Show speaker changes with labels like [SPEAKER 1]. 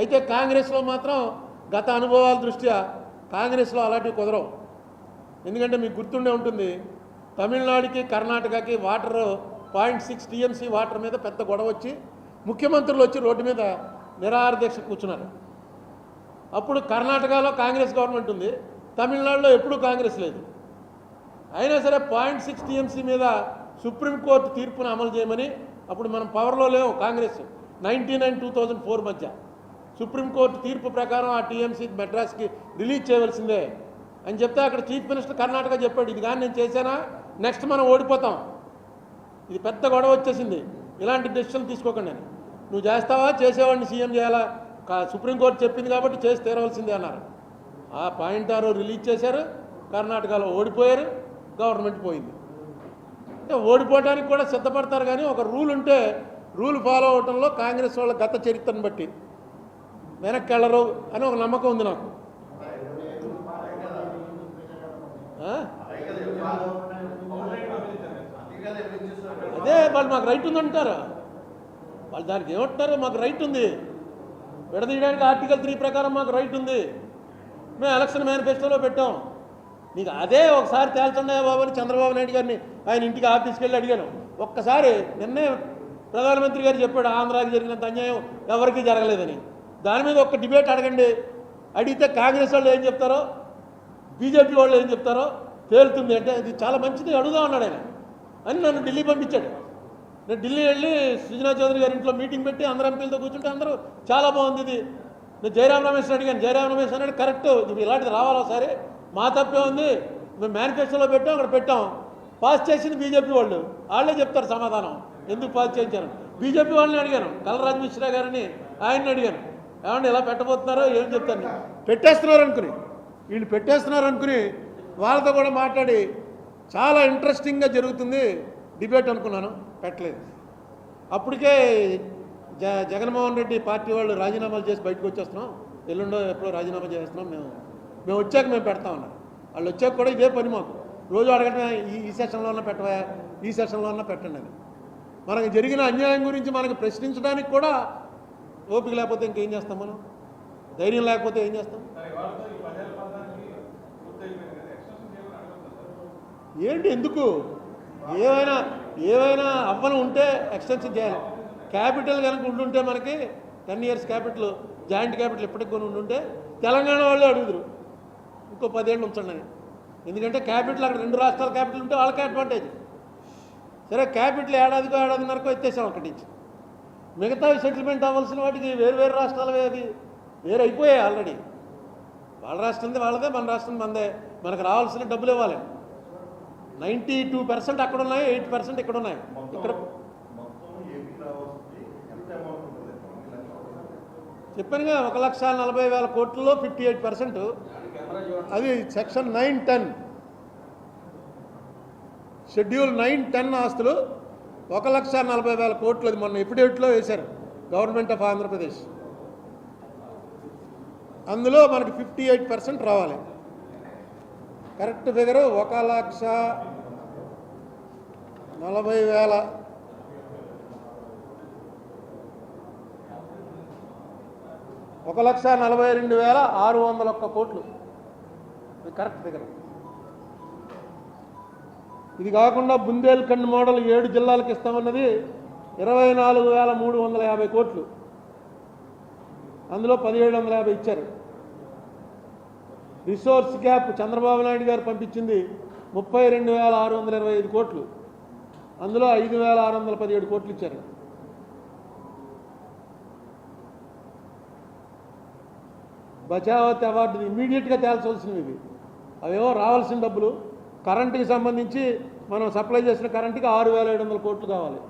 [SPEAKER 1] అయితే కాంగ్రెస్లో మాత్రం గత అనుభవాల దృష్ట్యా కాంగ్రెస్లో అలాంటివి కుదరవు. ఎందుకంటే మీకు గుర్తుండే ఉంటుంది తమిళనాడుకి కర్ణాటకకి water point six TMC water మీద పెద్ద గొడవ వచ్చి ముఖ్యమంత్రులు వచ్చి రోడ్డు మీద నిరాహార దీక్ష కూర్చున్నారు. అప్పుడు కర్ణాటకలో కాంగ్రెస్ గవర్నమెంట్ ఉంది తమిళనాడులో ఎప్పుడూ కాంగ్రెస్ లేదు. అయినా సరే పాయింట్ సిక్స్ టీఎంసీ మీద సుప్రీంకోర్టు తీర్పును అమలు చేయమని అప్పుడు మనం పవర్లో లేవు Congress ninety nine two thousand four మధ్య. సుప్రీంకోర్టు తీర్పు ప్రకారం ఆ టీఎంసీ మెడ్రాస్కి రిలీజ్ చేయవలసిందే అని చెప్తే అక్కడ చీఫ్ మినిస్టర్ కర్ణాటక చెప్పాడు ఇది కానీ నేను చేశానా? నెక్స్ట్ మనం ఓడిపోతాం. ఇది పెద్ద గొడవ వచ్చేసింది. ఇలాంటి డెసిషన్ తీసుకోకండి అని. నువ్వు చేస్తావా? చేసేవాడిని సీఎం చేయాలా? కా- సుప్రీంకోర్టు చెప్పింది కాబట్టి చేసి తీరవలసిందే అన్నారు. ఆ పాయింట్ ఆరు రిలీజ్ చేశారు. కర్ణాటకలో ఓడిపోయారు. గవర్నమెంట్ పోయింది. అంటే ఓడిపోవడానికి కూడా సిద్ధపడతారు కానీ ఒక రూల్ ఉంటే రూల్ ఫాలో అవడంలో కాంగ్రెస్ వాళ్ళ గత చరిత్రను బట్టి. వెనక్కి వెళ్ళరు అని ఒక నమ్మకం ఉంది నాకు. అదే వాళ్ళు మాకు రైట్ ఉంది అంటారు వాళ్ళు దానికి ఏమంటున్నారు? మాకు రైట్ ఉంది. విడదీయడానికి ఆర్టికల్ త్రీ ప్రకారం మాకు రైట్ ఉంది. మేము ఎలక్షన్ మేనిఫెస్టోలో పెట్టాం. నీకు అదే ఒకసారి తేల్చున్నాయా బాబు అని చంద్రబాబు నాయుడు గారిని ఆయన ఇంటికి ఆఫీస్కి వెళ్ళి అడిగాను. ఒక్కసారి నిన్నే ప్రధానమంత్రి గారు చెప్పాడు ఆంధ్రాకి జరిగినంత అన్యాయం ఎవరికీ జరగలేదని. దాని మీద ఒక డిబేట్ అడగండి. అడిగితే కాంగ్రెస్ వాళ్ళు ఏం చెప్తారో బీజేపీ వాళ్ళు ఏం చెప్తారో తేలుతుంది. అంటే ఇది చాలా మంచిది అడుగుదాం అన్నాడు ఆయన. అని నన్ను ఢిల్లీ పంపించాడు. నేను ఢిల్లీ వెళ్ళి సుజనా చౌదరి గారి ఇంట్లో మీటింగ్ పెట్టి అందరు ఎంపీలతో కూర్చుంటే అందరూ చాలా బాగుంది ఇది. నేను జయరామ్ రమేష్ అడిగాను. జయరామ్ రమేష్ అన్నాడు కరెక్ట్ ఇది ఇలాంటిది రావాలా సరే మా తప్పే ఉంది. మేము మేనిఫెస్టోలో పెట్టాం అక్కడ పెట్టాం. పాస్ చేసింది బీజేపీ వాళ్ళు. వాళ్ళే చెప్తారు సమాధానం. ఎందుకు పాస్ చేయించారు బీజేపీ వాళ్ళని అడిగాను. కలరాజ్ మిశ్రా గారిని ఆయన్ని అడిగాను. ఏమంటే ఎలా పెట్టబోతున్నారో? ఏం చెప్తాను పెట్టేస్తున్నారు అనుకుని. వీళ్ళు పెట్టేస్తున్నారు అనుకుని వాళ్ళతో కూడా మాట్లాడి చాలా ఇంట్రెస్టింగ్గా జరుగుతుంది డిబేట్ అనుకున్నాను. పెట్టలేదు. అప్పటికే జ జగన్మోహన్ రెడ్డి పార్టీ వాళ్ళు రాజీనామాలు చేసి బయటకు వచ్చేస్తున్నాం. ఎల్లుండో ఎప్పుడో రాజీనామా చేస్తున్నాం మేము. మేము వచ్చాక మేము పెడతా ఉన్నాం. వాళ్ళు వచ్చాక కూడా ఇదే పని మాకు. రోజు అడగటమే ఈ ఈ సెషన్లో ఉన్న పెట్టవా? ఈ సెషన్లో ఉన్న పెట్టండి అని. మనకు జరిగిన అన్యాయం గురించి మనకు ప్రశ్నించడానికి కూడా ఓపిక లేకపోతే ఇంకేం చేస్తాం మనం? ధైర్యం లేకపోతే ఏం చేస్తాం? ఏంటి ఎందుకు? ఏమైనా ఏమైనా అవ్వను ఉంటే ఎక్స్టెన్షన్ చేయాలి. క్యాపిటల్ కనుక ఉండుంటే మనకి ten years capital joint capital ఇప్పటికి కొని ఉండుంటే తెలంగాణ వాళ్ళే అడుగుదురు. ఇంకో పదేళ్ళు ఉంచండి అని ఎందుకంటే క్యాపిటల్ అక్కడ రెండు రాష్ట్రాల క్యాపిటల్ ఉంటే వాళ్ళకే అడ్వాంటేజ్. సరే క్యాపిటల్ ఏడాదికో ఏడాదిన్నరకో ఎత్తేసాం అక్కడి నుంచి. మిగతా సెటిల్మెంట్ అవ్వాల్సిన వాటికి వేరు వేరు రాష్ట్రాలవే అది. వేరు అయిపోయాయి ఆల్రెడీ వాళ్ళ రాష్ట్రంది వాళ్ళదే మన రాష్ట్రం మనదే మనకు రావాల్సిన డబ్బులు ఇవ్వాలి. నైంటీ టూ పర్సెంట్ అక్కడ ఉన్నాయి ఎయిట్ పర్సెంట్ ఇక్కడ ఉన్నాయి. ఇక్కడ చెప్పానుగా ఒక లక్ష నలభై వేల కోట్లలో ఫిఫ్టీ ఎయిట్ పర్సెంట్ అది section nine ten schedule nine ten ఆస్తులు. ఒక లక్ష నలభై వేల కోట్లు అది మొన్న ఎఫిడేవిట్లో వేశారు. గవర్నమెంట్ ఆఫ్ ఆంధ్రప్రదేశ్ అందులో మనకి ఫిఫ్టీ ఎయిట్ పర్సెంట్ రావాలి. కరెక్ట్ ఫిగర్ ఒక లక్ష నలభై వేల ఒక లక్ష నలభై రెండు వేల ఆరు వందల ఒక్క కోట్లు. కరెక్ట్ ఫిగర్ ఇది కాకుండా బుందేల్ఖండ్ మోడల్ ఏడు జిల్లాలకు ఇస్తామన్నది ఇరవై నాలుగు వేల మూడు వందల యాభై కోట్లు. అందులో పదిహేడు వందల యాభై ఇచ్చారు. రిసోర్స్ గ్యాప్ చంద్రబాబు నాయుడు గారు పంపించింది ముప్పై రెండు వేల ఆరు వందల ఇరవై ఐదు కోట్లు. అందులో ఐదు వేల ఆరు వందల పదిహేడు కోట్లు ఇచ్చారు. బచావత్ అవార్డు ఇమీడియట్గా తేల్చవలసినవి ఇవి. అవేవో రావాల్సిన డబ్బులు కరెంటుకి సంబంధించి మనం సప్లై చేసిన కరెంటుకి ఆరు వేల ఏడు వందల కోట్లు కావాలి.